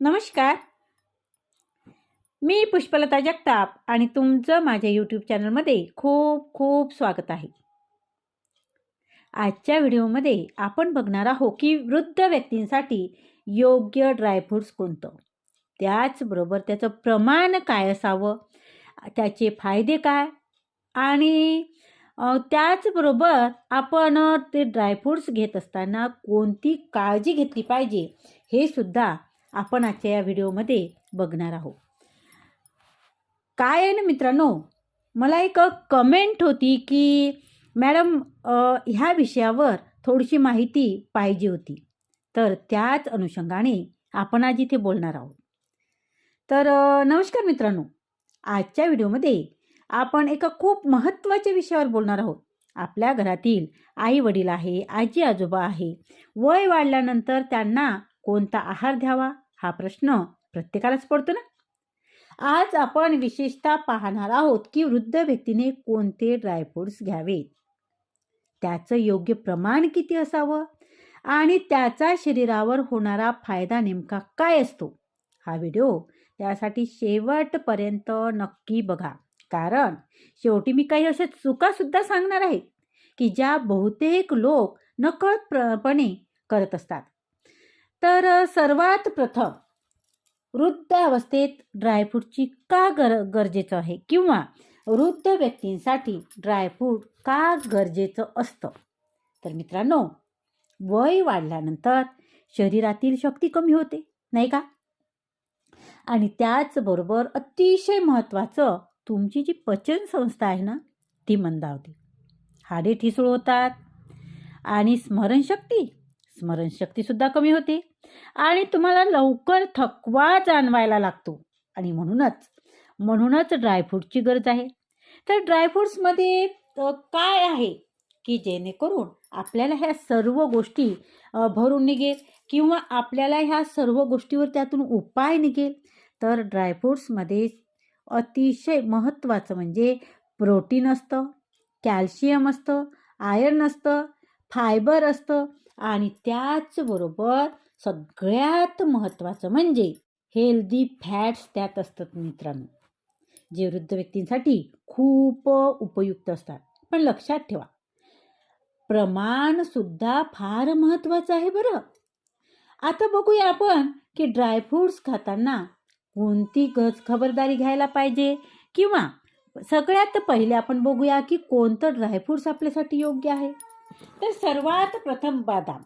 नमस्कार. मी पुष्पलता जगताप आणि तुमचं माझ्या यूट्यूब चॅनलमध्ये खूप खूप स्वागत आहे. आजच्या व्हिडिओमध्ये आपण बघणार आहोत की वृद्ध व्यक्तींसाठी योग्य ड्रायफ्रूट्स कोणतं? त्याचबरोबर त्याचं प्रमाण काय असावं? त्याचे फायदे काय? आणि त्याचबरोबर आपण ते ड्रायफ्रूट्स घेत असताना कोणती काळजी घेतली पाहिजे? हे सुद्धा आपण आजच्या या व्हिडिओमध्ये बघणार आहोत. काय आहे ना मित्रांनो मला एक कमेंट होती की मॅडम ह्या विषयावर थोडीशी माहिती पाहिजे होती. तर त्याच अनुषंगाने आपण आज इथे बोलणार आहोत. तर नमस्कार मित्रांनो. आजच्या व्हिडिओमध्ये आपण एका खूप महत्त्वाच्या विषयावर बोलणार आहोत. आपल्या घरातील आई वडील आहे आजी आजोबा आहे. वय वाढल्यानंतर त्यांना कोणता आहार घ्यावा? हा प्रश्न प्रत्येकालाच पडतो ना? आज आपण विशेषतः पाहणार आहोत की वृद्ध व्यक्तीने कोणते ड्रायफ्रूट्स घ्यावेत त्याचं योग्य प्रमाण किती असावं? आणि त्याचा शरीरावर होणारा फायदा नेमका काय असतो? हा व्हिडिओ त्यासाठी शेवटपर्यंत नक्की बघा. कारण शेवटी मी काही अशा चुकासुद्धा सांगणार आहे की ज्या बहुतेक लोक नकळतपणे करत असतात. तर सर्वात प्रथम वृद्ध अवस्थेत ड्रायफ्रूटची का गर गरजेचं आहे? किंवा वृद्ध व्यक्तींसाठी ड्रायफ्रूट का गरजेचं असतं? तर मित्रांनो वय वाढल्यानंतर शरीरातील शक्ती कमी होते नाही का? आणि त्याचबरोबर अतिशय महत्त्वाचं तुमची जी पचन संस्था आहे ना ती मंदावते. हाडे ठिसूळ होतात आणि स्मरणशक्ती स्मरणशक्तीसुद्धा कमी होते आणि तुम्हाला लवकर थकवा जाणवायला लागतो. आणि म्हणूनच म्हणूनच ड्रायफ्रूटची गरज आहे. तर ड्रायफ्रूट्समध्ये काय आहे की जेणेकरून आपल्याला ह्या सर्व गोष्टी भरून निघेल किंवा आपल्याला ह्या सर्व गोष्टीवर त्यातून उपाय निघेल? तर ड्रायफ्रूट्समध्ये अतिशय महत्त्वाचं म्हणजे प्रोटीन असतं कॅल्शियम असतं आयर्न असतं फायबर असतं आणि त्याचबरोबर सगळ्यात महत्त्वाचं म्हणजे हेल्दी फॅट्स त्यात असतात मित्रांनो जे वृद्ध व्यक्तींसाठी खूप उपयुक्त असतात. पण लक्षात ठेवा प्रमाणसुद्धा फार महत्त्वाचं आहे बरं. आता बघूया आपण की ड्रायफ्रूट्स खाताना कोणती गज खबरदारी घ्यायला पाहिजे? किंवा सगळ्यात पहिले आपण बघूया की कोणतं ड्रायफ्रूट्स आपल्यासाठी योग्य आहे? तर सर्वात प्रथम बादाम.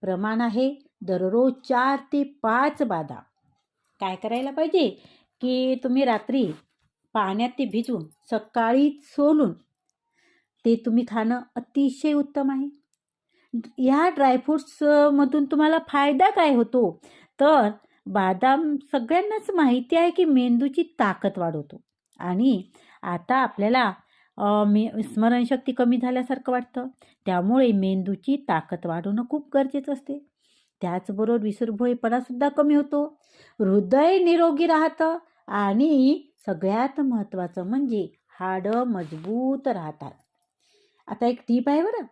प्रमाण आहे दररोज चार ते पाच बादाम. काय करायला पाहिजे? की तुम्ही रात्री पाण्यात ते भिजवून सकाळी सोलून ते तुम्ही खाणं अतिशय उत्तम आहे. ह्या ड्रायफ्रूट्समधून तुम्हाला फायदा काय होतो? तर बादाम सगळ्यांनाच माहिती आहे की मेंदूची ताकद वाढवतो. आणि आता आपल्याला मी स्मरणशक्ती कमी झाल्यासारखं वाटतं. त्यामुळे मेंदूची ताकद वाढवणं खूप गरजेचं असते. त्याचबरोबर विसरभोळेपणासुद्धा कमी होतो. हृदय निरोगी राहतं आणि सगळ्यात महत्त्वाचं म्हणजे हाडं मजबूत राहतात. आता एक टीप आहे बरं.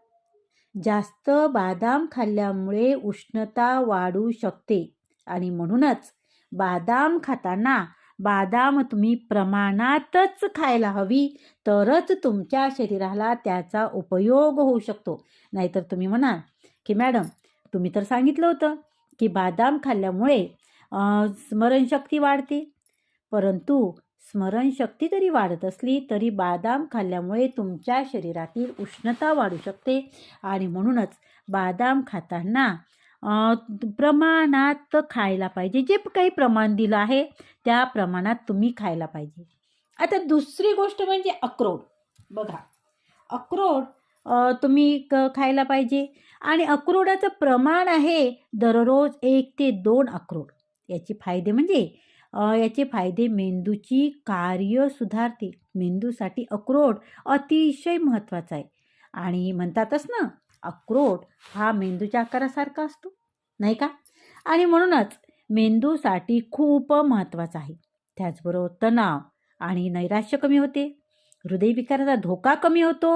जास्त बादाम खाल्ल्यामुळे उष्णता वाढू शकते आणि म्हणूनच बादाम खाताना बादाम तुम्ही प्रमाणातच खायला हवी तरच तुमच्या शरीराला त्याचा उपयोग होऊ शकतो. नाहीतर तुम्ही म्हणाल की मॅडम तुम्ही तर सांगितलं होतं की बदाम खाल्ल्यामुळे स्मरणशक्ती वाढते. परंतु स्मरणशक्ती जरी वाढत असली तरी बादाम खाल्ल्यामुळे तुमच्या शरीरातील उष्णता वाढू शकते. आणि म्हणूनच बादाम खाताना प्रमाणात खायला पाहिजे. जे काही प्रमाण दिलं आहे त्या प्रमाणात तुम्ही खायला पाहिजे. आता दुसरी गोष्ट म्हणजे अक्रोड. बघा अक्रोड तुम्ही क खायला पाहिजे. आणि अक्रोडाचं प्रमाण आहे दररोज एक ते दोन अक्रोड. याचे फायदे म्हणजे याचे फायदे मेंदूची कार्य सुधारते. मेंदूसाठी अक्रोड अतिशय महत्त्वाचा आहे. आणि म्हणतातच ना अक्रोड हा मेंदूच्या आकारासारखा असतो नाही का? आणि म्हणूनच मेंदूसाठी खूप महत्त्वाचा आहे. त्याचबरोबर तणाव आणि नैराश्य कमी होते. हृदयविकाराचा धोका कमी होतो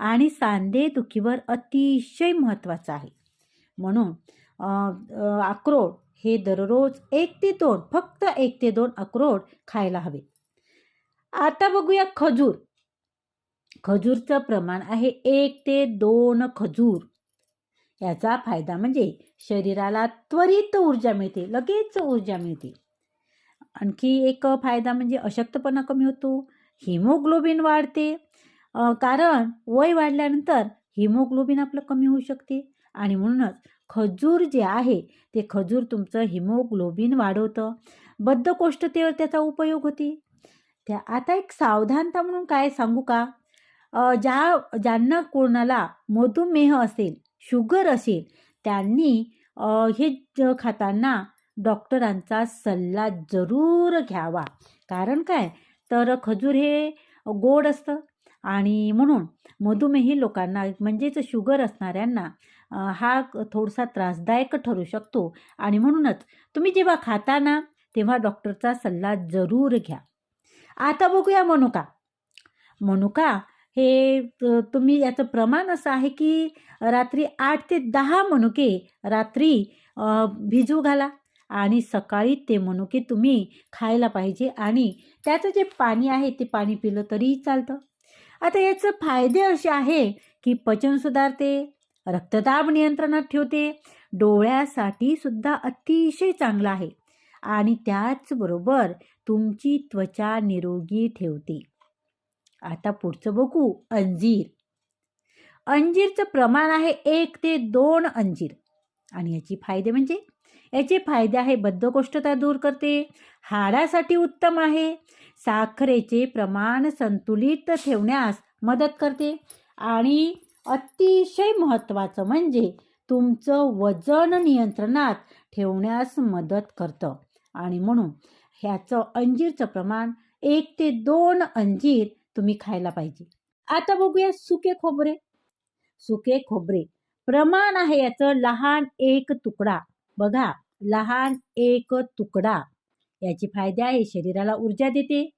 आणि सांधेदुखीवर अतिशय महत्त्वाचं आहे. म्हणून अक्रोड हे दररोज एक ते दोन फक्त एक ते दोन अक्रोड खायला हवे. आता बघूया खजूर. खजूरचं प्रमाण आहे एक ते दोन खजूर. याचा फायदा म्हणजे शरीराला त्वरित ऊर्जा मिळते लगेच ऊर्जा मिळते. आणखी एक फायदा म्हणजे अशक्तपणा कमी होतो हिमोग्लोबिन वाढते. कारण वय वाढल्यानंतर हिमोग्लोबिन आपलं कमी होऊ शकते आणि म्हणूनच खजूर जे आहे ते खजूर तुमचं हिमोग्लोबिन वाढवतं. बद्धकोष्ठतेवर त्याचा उपयोग होते. त्या आता एक सावधानता म्हणून काय सांगू का? ज्या ज्यांना कोणाला मधुमेह असेल शुगर असेल त्यांनी हे खाताना डॉक्टरांचा सल्ला जरूर घ्यावा. कारण काय? तर खजूर हे गोड असतं आणि म्हणून मधुमेही लोकांना म्हणजेच शुगर असणाऱ्यांना हा थोडासा त्रासदायक ठरू शकतो. आणि म्हणूनच तुम्ही जेव्हा खाता ना तेव्हा डॉक्टरचा सल्ला जरूर घ्या. आता बघूया मनुका. मनुका हे तुम्ही याचं प्रमाण असं आहे की रात्री आठ ते दहा मनुके रात्री भिजू घाला आणि सकाळी ते मनुके तुम्ही खायला पाहिजे आणि त्याचं जे पाणी आहे ते पाणी पिलं तरीही चालतं. आता याचं फायदे असे आहे की पचन सुधारते रक्तदाब नियंत्रणात ठेवते डोळ्यासाठी सुद्धा अतिशय चांगलं आहे आणि त्याचबरोबर तुमची त्वचा निरोगी ठेवते. आता पुढचं बघू. अंजीर. अंजीरचं प्रमाण आहे एक ते दोन अंजीर. आणि याची फायदे म्हणजे? याचे फायदे आहे बद्धकोष्ठता दूर करते. हाडासाठी उत्तम आहे. साखरेचे प्रमाण संतुलित ठेवण्यास मदत करते. आणि अतिशय महत्त्वाचं म्हणजे तुमचं वजन नियंत्रणात ठेवण्यास मदत करतं. आणि म्हणून ह्याचं अंजीरचं प्रमाण एक ते दोन अंजीर तुम्ही खायला पाहिजे. आता बघूया सुके खोबरे. सुके खोबरे. प्रमाण आहे याचं लहान एक तुकडा. बघा लहान एक तुकडा. याचे फायदे आहे शरीराला ऊर्जा देते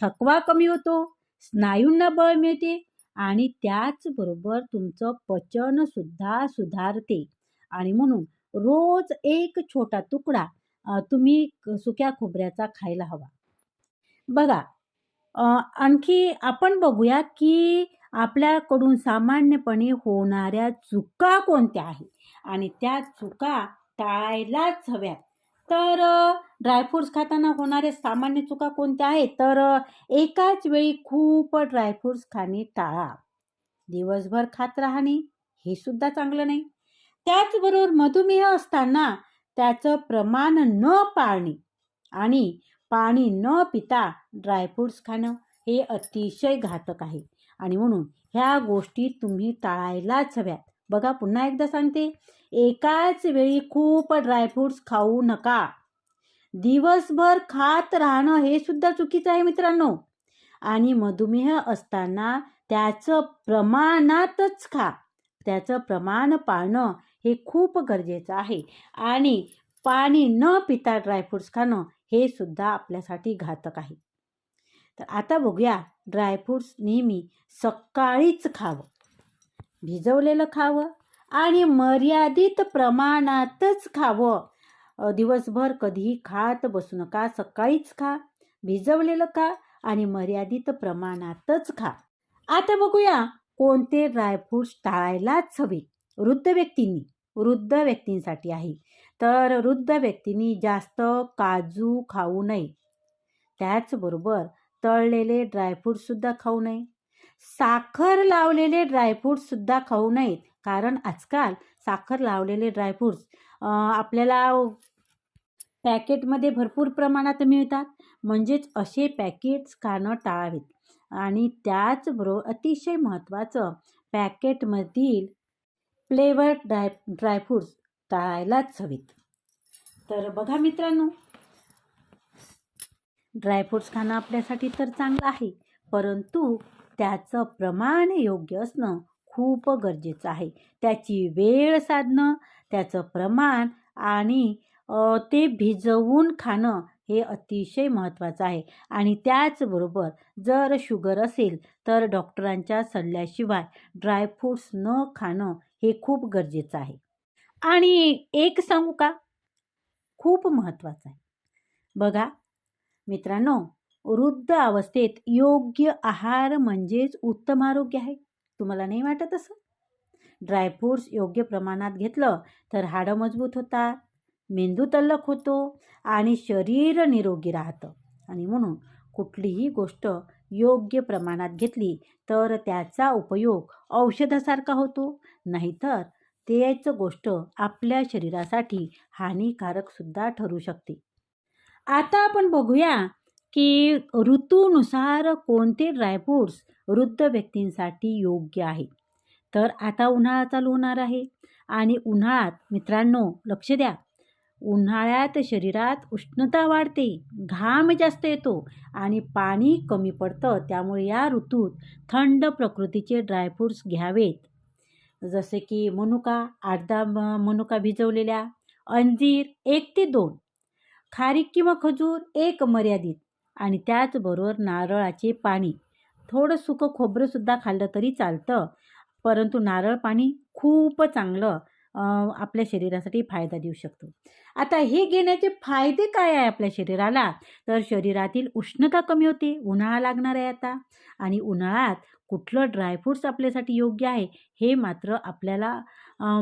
थकवा कमी होतो स्नायूंना बळ मिळते आणि त्याचबरोबर तुमचं पचन सुद्धा सुधारते. आणि म्हणून रोज एक छोटा तुकडा तुम्ही क- सुक्या खोबऱ्याचा खायला हवा. बघा आणखी आपण बघूया की आपल्याकडून सामान्यपणे होणाऱ्या चुका कोणत्या आहेत? आणि त्या चुका टाळायलाच हव्यात. तर ड्रायफ्रुट्स खाताना होणाऱ्या सामान्य चुका कोणत्या आहेत? तर एकाच वेळी खूप ड्रायफ्रुट्स खाणे टाळा. दिवसभर खात राहणे हे सुद्धा चांगलं नाही. त्याचबरोबर मधुमेह असताना त्याचं प्रमाण न पाळणे आणि पाणी न पिता ड्रायफ्रूट्स खाणं हे अतिशय घातक आहे. आणि म्हणून ह्या गोष्टी तुम्ही टाळायलाच हव्यात. बघा पुन्हा एकदा सांगते. एकाच वेळी खूप ड्रायफ्रूट्स खाऊ नका. दिवसभर खात राहणं हे सुद्धा चुकीचं आहे मित्रांनो. आणि मधुमेह असताना त्याचं प्रमाणातच खा. त्याचं प्रमाण पाळणं हे खूप गरजेचं आहे. आणि पाणी न पिता ड्रायफ्रूट्स खाणं हे सुद्धा आपल्यासाठी घातक आहे. तर आता बघूया ड्रायफ्रूट्स नेहमी सकाळीच खावं. भिजवलेलं खावं आणि मर्यादित प्रमाणातच खावं. दिवसभर कधीही खात बसू नका सकाळीच खा भिजवलेलं खा आणि मर्यादित प्रमाणातच खा. आता बघूया कोणते ड्रायफ्रूट्स टाळायलाच हवे. वृद्ध व्यक्तींनी वृद्ध व्यक्तींसाठी आहे. तर वृद्ध व्यक्तींनी जास्त काजू खाऊ नये. त्याचबरोबर तळलेले ड्रायफ्रूटसुद्धा खाऊ नये. साखर लावलेले ड्रायफ्रूटसुद्धा खाऊ नयेत. कारण आजकाल साखर लावलेले ड्रायफ्रूट्स आपल्याला पॅकेटमध्ये भरपूर प्रमाणात मिळतात. म्हणजेच असे पॅकेट्स खाणं टाळावेत. आणि त्याचबरोबर अतिशय महत्त्वाचं पॅकेटमधील फ्लेवर ड्राय ड्रायफ्रूट्स टाळायलाच हवेत. तर बघा मित्रांनो ड्रायफ्रूट्स खाणं आपल्यासाठी तर चांगलं आहे परंतु त्याचं प्रमाण योग्य असणं खूप गरजेचं आहे. त्याची वेळ साधणं त्याचं प्रमाण आणि ते भिजवून खाणं हे अतिशय महत्त्वाचं आहे. आणि त्याचबरोबर जर शुगर असेल तर डॉक्टरांच्या सल्ल्याशिवाय ड्रायफ्रूट्स न खाणं हे खूप गरजेचं आहे. आणि एक सांगू का? खूप महत्त्वाचं आहे. बघा मित्रांनो वृद्ध अवस्थेत योग्य आहार म्हणजेच उत्तम आरोग्य आहे. तुम्हाला नाही वाटत असं? ड्रायफ्रूट्स योग्य प्रमाणात घेतलं तर हाडं मजबूत होतात मेंदू तल्लख होतो आणि शरीर निरोगी राहतं. आणि म्हणून कुठलीही गोष्ट योग्य प्रमाणात घेतली तर त्याचा उपयोग औषधासारखा होतो. नाहीतर तेच गोष्ट आपल्या शरीरासाठी हानिकारकसुद्धा ठरू शकते. आता आपण बघूया की ऋतूनुसार कोणते ड्रायफ्रूट्स वृद्ध व्यक्तींसाठी योग्य आहे. तर आता उन्हाळा चालू होणार आहे आणि उन्हाळ्यात मित्रांनो लक्ष द्या. उन्हाळ्यात शरीरात उष्णता वाढते घाम जास्त येतो आणि पाणी कमी पडतं. त्यामुळे या ऋतूत थंड प्रकृतीचे ड्रायफ्रूट्स घ्यावेत. जसे की मनुका आठ दहा मनुका भिजवलेल्या अंजीर एक ते दोन खारीक किंवा खजूर एक मर्यादित आणि त्याचबरोबर नारळाचे पाणी. थोडं सुकं खोबरंसुद्धा खाल्लं तरी चालतं परंतु नारळ पाणी खूप चांगलं आपल्या शरीरासाठी फायदा देऊ शकतो. आता हे घेण्याचे फायदे काय आहे आपल्या शरीराला? तर शरीरातील उष्णता कमी होते उन्हाळा लागणार आहे आता आणि उन्हाळ्यात कुठलं ड्रायफ्रूट्स आपल्यासाठी योग्य आहे हे मात्र आपल्याला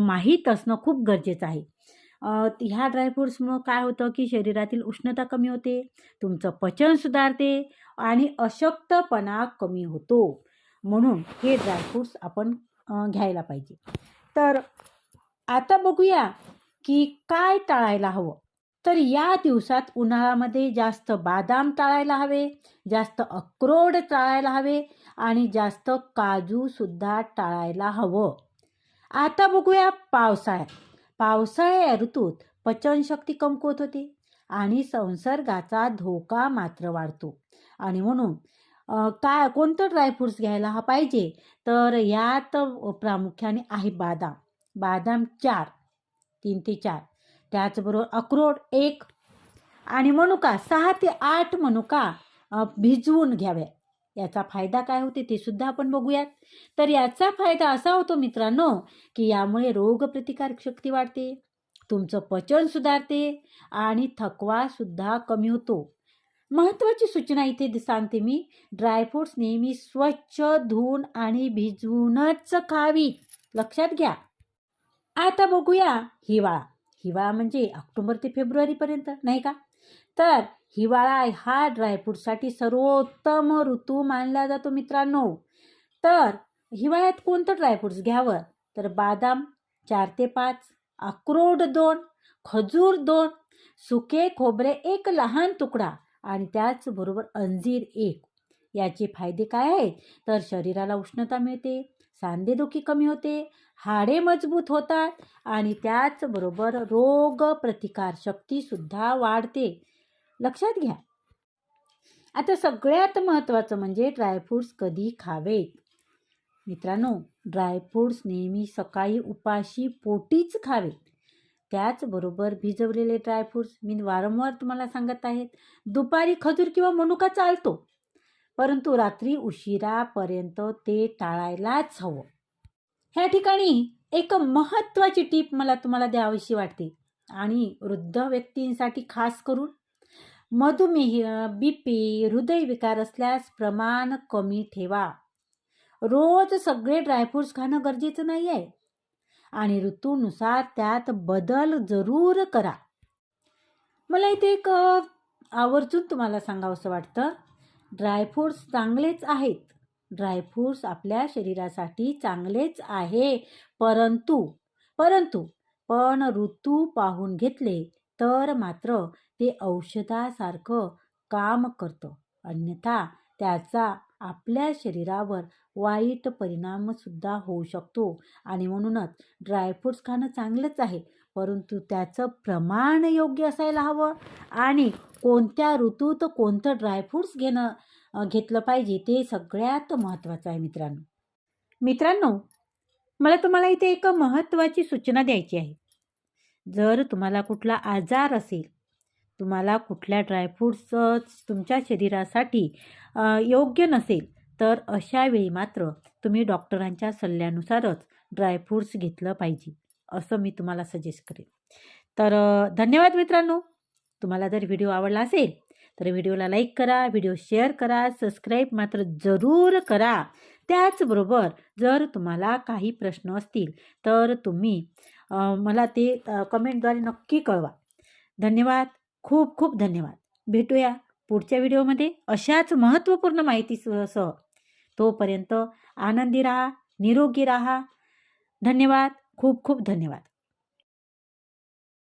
माहीत असणं खूप गरजेचं आहे. ह्या ड्रायफ्रूट्समुळं काय होतं की शरीरातील उष्णता कमी होते तुमचं पचन सुधारते आणि अशक्तपणा कमी होतो. म्हणून हे ड्रायफ्रूट्स आपण घ्यायला पाहिजे. तर आता बघूया की काय टाळायला हवं. तर या दिवसात उन्हाळ्यामध्ये जास्त बादाम टाळायला हवे जास्त अक्रोड टाळायला हवे आणि जास्त काजूसुद्धा टाळायला हवं. आता बघूया पावसाळ्यात पावसाळ्या ऋतूत पचनशक्ती कमकुवत होते आणि संसर्गाचा धोका मात्र वाढतो. आणि म्हणून काय कोणतं ड्रायफ्रूट्स घ्यायला हा पाहिजे? तर यात प्रामुख्याने आहे बादाम. बादाम चार तीन ते चार. त्याचबरोबर अक्रोड एक. आणि मनुका सहा ते आठ मनुका भिजवून घ्याव्या. याचा फायदा काय होते ते सुद्धा आपण बघूयात. तर याचा फायदा असा होतो मित्रांनो की यामुळे रोगप्रतिकारक शक्ती वाढते तुमचं पचन सुधारते आणि थकवासुद्धा कमी होतो. महत्त्वाची सूचना इथे सांगते मी. ड्रायफ्रूट्स नेहमी स्वच्छ धुवून आणि भिजवूनच खावी. लक्षात घ्या. आता बघूया हिवाळा. हिवाळा म्हणजे ऑक्टोबर ते फेब्रुवारीपर्यंत नाही का? तर हिवाळा हा ड्रायफ्रूटसाठी सर्वोत्तम ऋतू मानला जातो मित्रांनो. तर हिवाळ्यात कोणतं ड्रायफ्रूट्स घ्यावं? तर बादाम चार ते पाच अक्रोड दोन खजूर दोन सुके खोबरे एक लहान तुकडा आणि त्याचबरोबर अंजीर एक. याचे फायदे काय आहेत? तर शरीराला उष्णता मिळते सांधेदुखी कमी होते हाडे मजबूत होतात आणि त्याचबरोबर रोग प्रतिकार वाढते. लक्षात घ्या. आता सगळ्यात महत्त्वाचं म्हणजे ड्रायफ्रूट्स कधी खावेत? मित्रांनो ड्रायफ्रूट्स नेहमी सकाळी उपाशी पोटीच खावेत. त्याचबरोबर भिजवलेले ड्रायफ्रूट्स मी वारंवार तुम्हाला सांगत आहेत दुपारी खजूर किंवा मनुका चालतो परंतु रात्री उशिरापर्यंत ते टाळायलाच हवं. ह्या ठिकाणी एक महत्त्वाची टीप मला तुम्हाला द्यावीशी वाटते. आणि वृद्ध व्यक्तींसाठी खास करून मधुमेह बी पी हृदयविकार असल्यास प्रमाण कमी ठेवा. रोज सगळे ड्रायफ्रूट्स खाणं गरजेचं नाही आहे आणि ऋतूनुसार त्यात बदल जरूर करा. मला इथे एक आवर्जून तुम्हाला सांगावंसं वाटतं. ड्रायफ्रूट्स चांगलेच आहेत. ड्रायफ्रूट्स आपल्या शरीरासाठी चांगलेच आहे. परंतु परंतु पण ऋतू पाहून घेतले तर मात्र ते औषधासारखं काम करतं. अन्यथा त्याचा आपल्या शरीरावर वाईट परिणामसुद्धा होऊ शकतो. आणि म्हणूनच ड्रायफ्रूट्स खाणं चांगलंच आहे. परंतु त्याचं प्रमाण योग्य असायला हवं. आणि कोणत्या ऋतूत कोणतं ड्रायफ्रूट्स घेणं घेतलं पाहिजे ते सगळ्यात महत्त्वाचं आहे मित्रांनो. मित्रांनो मला तुम्हाला इथे एक महत्त्वाची सूचना द्यायची आहे. जर तुम्हाला कुठला आजार असेल तुम्हाला कुठल्या ड्रायफ्रूट्स तुमच्या शरीरासाठी योग्य नसेल तर अशा वेळी मात्र तुम्ही डॉक्टरांच्या सल्ल्यानुसारच ड्रायफ्रूट्स घेतलं पाहिजे असं मी तुम्हाला सजेस्ट करेन. तर धन्यवाद मित्रांनो. तुम्हाला जर व्हिडिओ आवडला असेल तर व्हिडिओला लाईक करा व्हिडिओ शेअर करा सबस्क्राईब मात्र जरूर करा. त्याचबरोबर जर तुम्हाला काही प्रश्न असतील तर तुम्ही मला ते कमेंटद्वारे नक्की कळवा. धन्यवाद. खूप खूप धन्यवाद. भेटूया पुढच्या व्हिडिओमध्ये अशाच महत्त्वपूर्ण माहितीसह सह. तोपर्यंत आनंदी राहा निरोगी राहा. धन्यवाद. खूप खूप धन्यवाद.